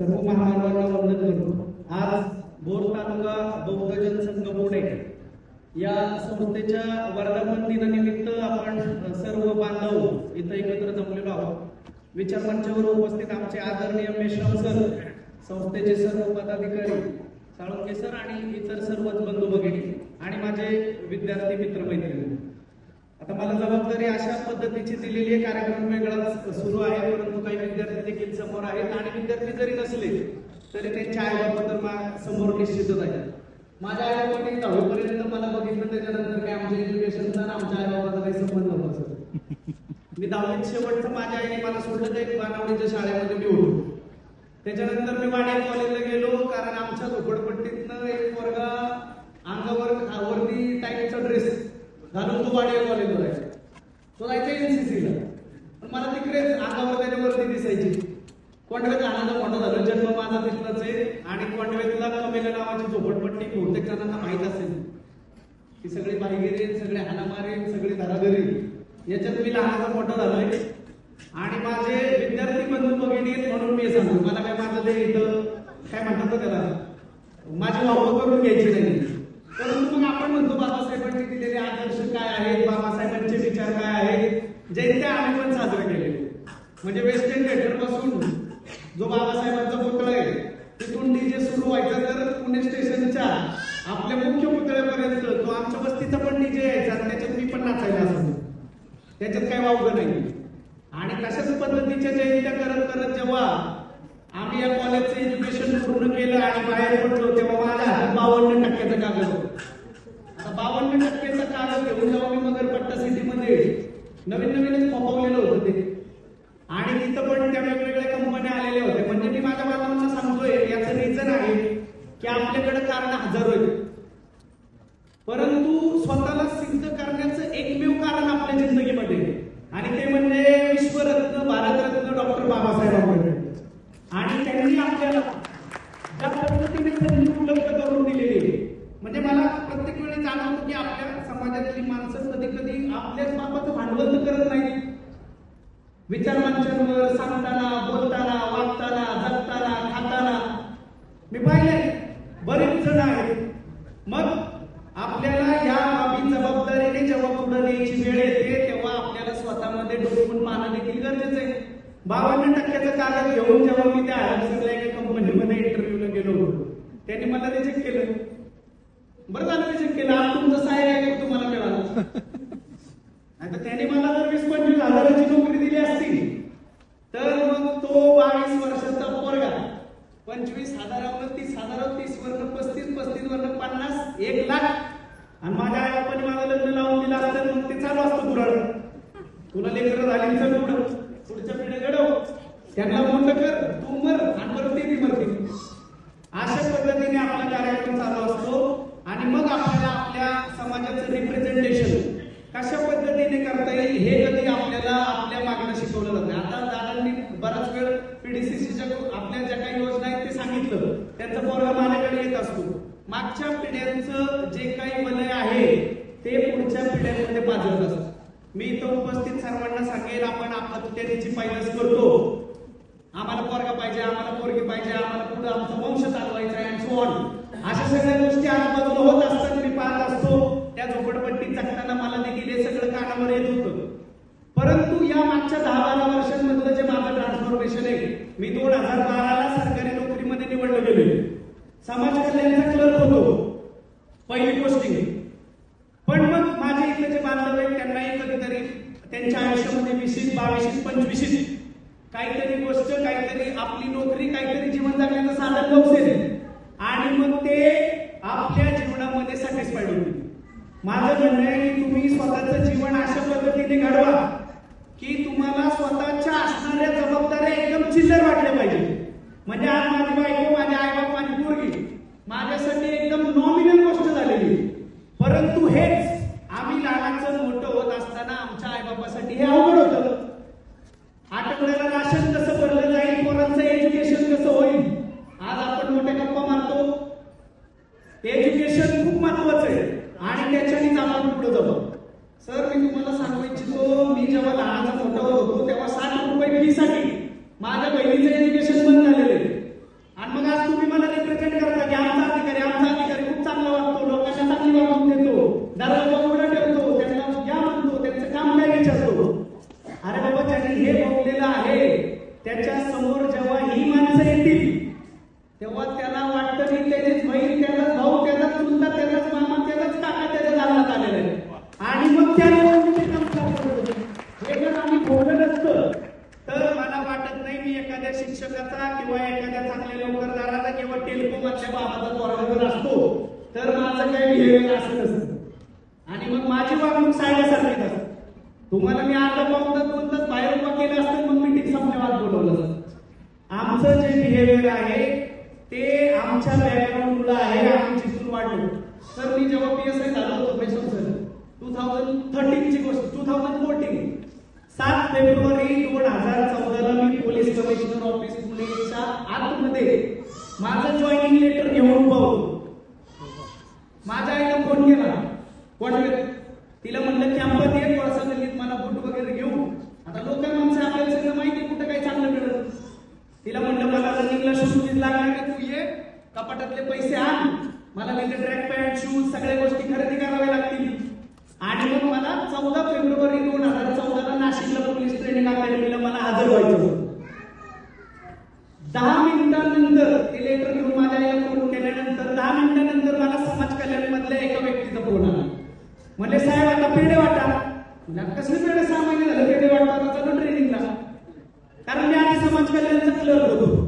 सर्व महामानवांना वंदन करतो आज बोर तालुका बौद्ध जनसंघ पुणे या संस्थेच्या वर्धापन दिनानिमित्त आपण सर्व बांधव इथं एकत्र जमलेलो आहोत. विचार मंचावर उपस्थित आमचे आदरणीय मेश्राम सर संस्थेचे सर्व पदाधिकारी साळुंके सर आणि इतर सर्वच बंधू भगिनी आणि माझे विद्यार्थी मित्रमैत्रिणी. आता मला जबाबदारी अशा पद्धतीची दिलेली आहे कार्यक्रम वेगळा सुरू आहे परंतु काही विद्यार्थी देखील समोर आहेत आणि विद्यार्थी जरी नसले तरी त्यांच्या आई बाबा मा- समोर निश्चितच आहे माझ्या आईबाबांनी दहावीपर्यंत मला बघितलं त्याच्यानंतर काय आमच्या एज्युकेशनचा झालं आमच्या आई बाबाचा काही संबंध नव्हता सर. मी दहावीत शेवटचं माझ्या आईने मला सोडलं ते बाणावडीच्या शाळेमध्ये मी होतो त्याच्यानंतर मी वाड्या कॉलेजला गेलो कारण आमच्या झोपडपट्टीतनं एक वर्गा अंगावर वरती टाईपचा ड्रेस घालून तो वाड्या कॉलेजला आहे. तो जायचा एनसीसीला पण मला तिकडे अंगावर त्याच्या वरती दिसायची. कोंडव्यात आनंद मोठा झाला. जन्म माझा तिथलाच आहे. आणि कोंडव्यातला कमेला नावाची झोपडपट्टी बहुतेक जणांना माहीत असेल. की सगळी बाईगिरी सगळे हाणामारे सगळी धराधरी याच्यात मी लहानाचा मोठा झालोय. आणि माझे विद्यार्थी बंधू बघितले म्हणून मी सांगतो. मला काय माझं ते इथं? काय म्हणतात त्याला? माझी वापर करून घ्यायची नाही. परंतु मग आपण म्हणतो बाबासाहेबांनी दिलेले आदर्श काय आहेत? बाबासाहेबांचे विचार काय आहेत? जयंत्या आम्ही पण साजरे केले म्हणजे वेस्टर्न थिएटरपासून जो बाबासाहेबांचा पुतळा आहे तिथून डीजे सुरू व्हायचा. तर पुणे स्टेशनच्या आपल्या मुख्य पुतळ्यापर्यंत तो आमच्या वस्तीचा पण डीजे यायचा त्याच्यात मी पण नाचायला असतो. त्याच्यात काही वावग नाही. आणि तशाच पद्धतीच्या जयंत्या करत करत जेव्हा आम्ही या कॉलेजचं एज्युकेशन पूर्ण केलं आणि बाहेर पडलो तेव्हा माझ्या हातात बावन्न टक्क्याचा कागद होता. बावन्न टक्केचा कागद घेऊन जेव्हा मी मगरपट्टा सिटीमध्ये नवीन नवीनच फोपवलेलं होतं ते. आणि तिथं पण त्या वेगवेगळ्या कंपन्या आलेल्या होत्या. म्हणजे मी माझ्या बांधवांना सांगतोय याचं रिझन आहे की आपल्याकडे कारण हजारो आहेत परंतु स्वतःला सिद्ध करण्याचं एकमेव कारण आपल्या जिंदगीमध्ये आणि ते म्हणजे विश्वरत्न भारत असताना मला देखील हे सगळं कानावर येत होतं. परंतु या मागच्या दहा बारा वर्षांमधलं जे माझं ट्रान्सफॉर्मेशन आहे मी दोन हजार बाराला सरकारी नोकरीमध्ये निवडलं गेलो समाज कल्याणचा क्लर्क होतो पहिली गोष्टी पण मग माझे इथले जे बांधव आहेत त्यांनाही कधीतरी त्यांच्या आयुष्यामध्ये विशेष बावीस पंचवीस काहीतरी गोष्ट काहीतरी आपली नोकरी काहीतरी जीवन जगण्याचं साधन लोकसेल आणि मग ते आपल्या जीवनामध्ये सॅटिस्फाईड होतील माझं म्हणणं आहे की तुम्ही स्वतःचं जीवन अशा पद्धतीने घडवा की तुम्हाला स्वतःच्या असणाऱ्या जबाबदाऱ्या एकदम चिल्लर वाटल्या पाहिजे म्हणजे आज बाबाचा पोरगावर असतो तर माझं काही बिहेवियर असत असतं आणि मग माझी वागणूक साहेबासारखीच असते तुम्हाला मी आता पाहून तर कोणतंच बाहेर उभा केलं असतं मग मिटिंग संपल्यावर बोलवलं आमचं जे बिहेवियर आहे ते आमच्या मुलं आहे आम्ही जिथून वाढलो. तर मी जेव्हा पी एस आय झालो होतो पेशम टू थाउजंड थर्टीनची गोष्ट टू थाउजंड फोर्टीन सात फेब्रुवारी दोन हजार चौदाला मी पोलीस कमिशनर ऑफिस पुणेच्या आतमध्ये माझं जॉईनिंग लेटर घेऊन पाहू माझ्या आईला फोन केला. वॉटवेल तिला म्हणलं कॅम्पात थोडासा वर्षात मला बूट वगैरे घेऊ आता लोकांना माणसं आपल्याला सगळं माहिती कुठं काही चांगलं मिळत तिला म्हणलं मला रनिंगला शूज लागणार का तू ये. कपाटातले पैसे आण. मला म्हणजे ट्रॅक पॅन्ट शूज सगळ्या गोष्टी खरेदी कराव्या लागतील. आणि मग मला चौदा फेब्रुवारी दोन हजार चौदाला नाशिकला पोलीस ट्रेनिंग अकॅडमीला मला हजर व्हायचं दहा मिनिटांनंतर ते लेटर घेऊन माझ्या याला फोन केल्यानंतर दहा मिनिटानंतर मला समाज कल्याण मधल्या एका व्यक्तीचा फोन आला. म्हणजे साहेब आता पेढे वाटा. कसले पेढे? सहा महिने झाले पेढे वाटा चालू ट्रेनिंगला कारण मी आधी समाज कल्याणचा क्लर्क होतो.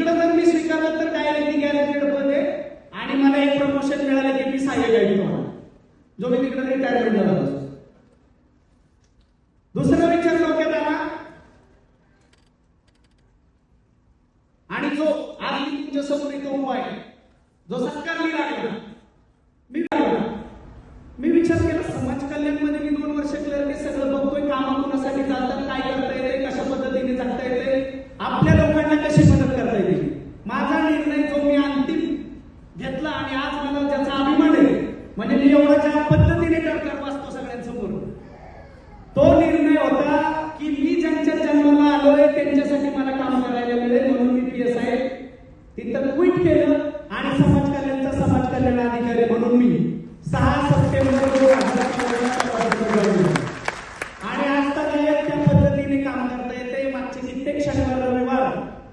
इकडं जर मी स्वीकारलं तर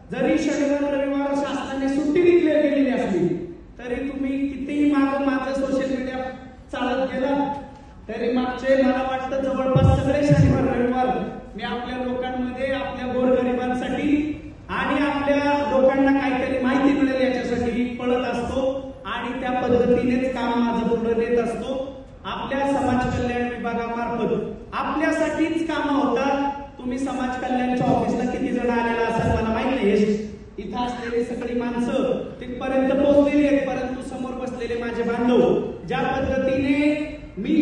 Zarisha, que vemos. तिथपर्यंत पोहोचलेले आहेत परंतु समोर बसलेले माझे बांधव ज्या पद्धतीने मी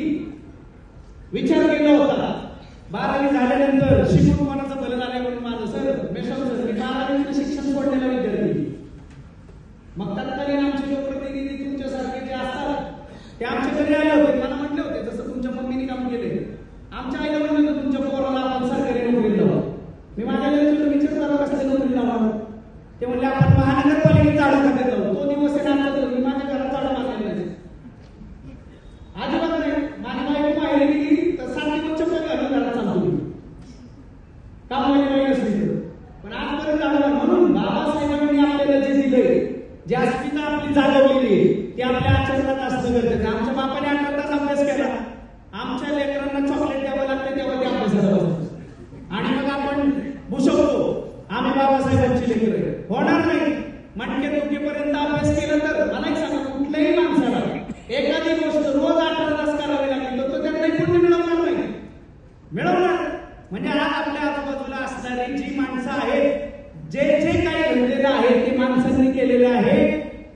म्हणजे आज आपल्या आजूबाजूला असणारी जी माणसं आहेत जे जे काही घडलेलं आहे ते माणसांनी केलेलं आहे.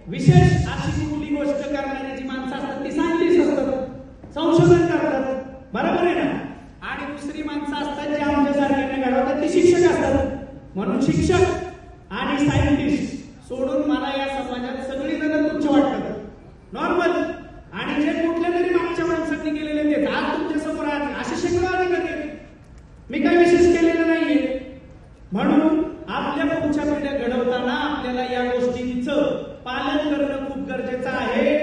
विशेष अशी कुठली गोष्ट करणारी जी माणसं असतात ती सायंटिस्ट असतात संशोधन करतात. बरोबर आहे ना? आणि दुसरी माणसं असतात जे आमच्यासारख्यांना घडवतात ती शिक्षक असतात. म्हणून शिक्षक हे काही विशेष केलेलं नाहीये. म्हणून आपल्या पुढच्या पिढ्या घडवताना आपल्याला या गोष्टींचं पालन करणं खूप गरजेचं आहे.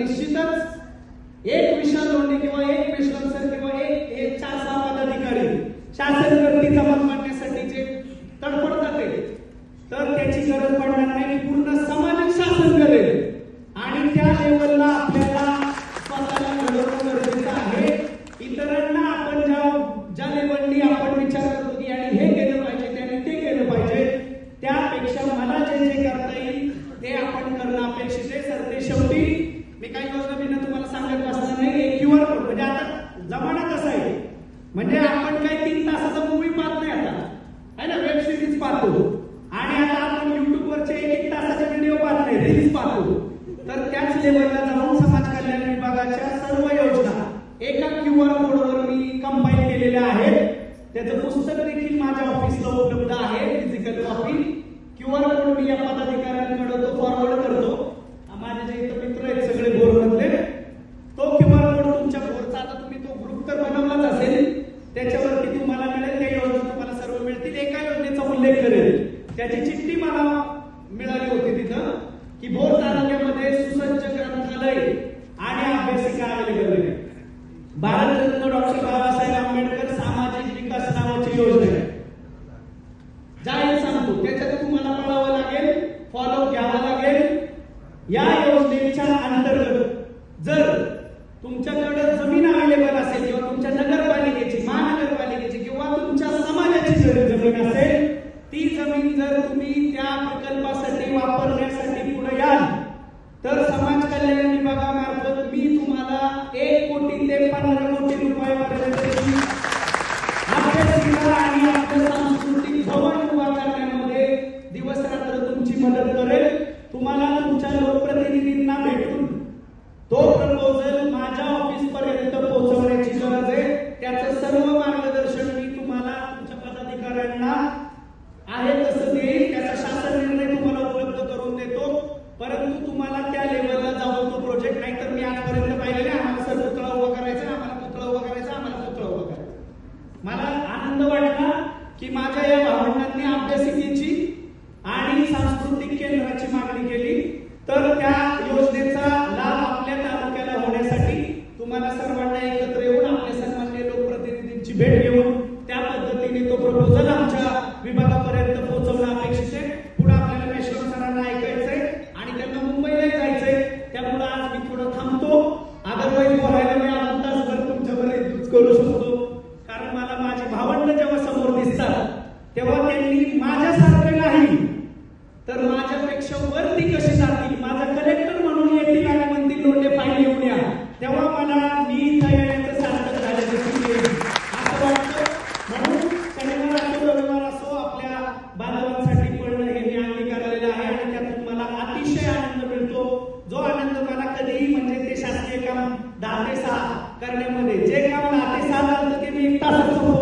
निश्चितच एक मिशन किंवा एक मिशन किंवा एक चार सहा पदाधिकारी. शासन करण्यामध्ये जे काम दहा ते सहा ते मी एक तासात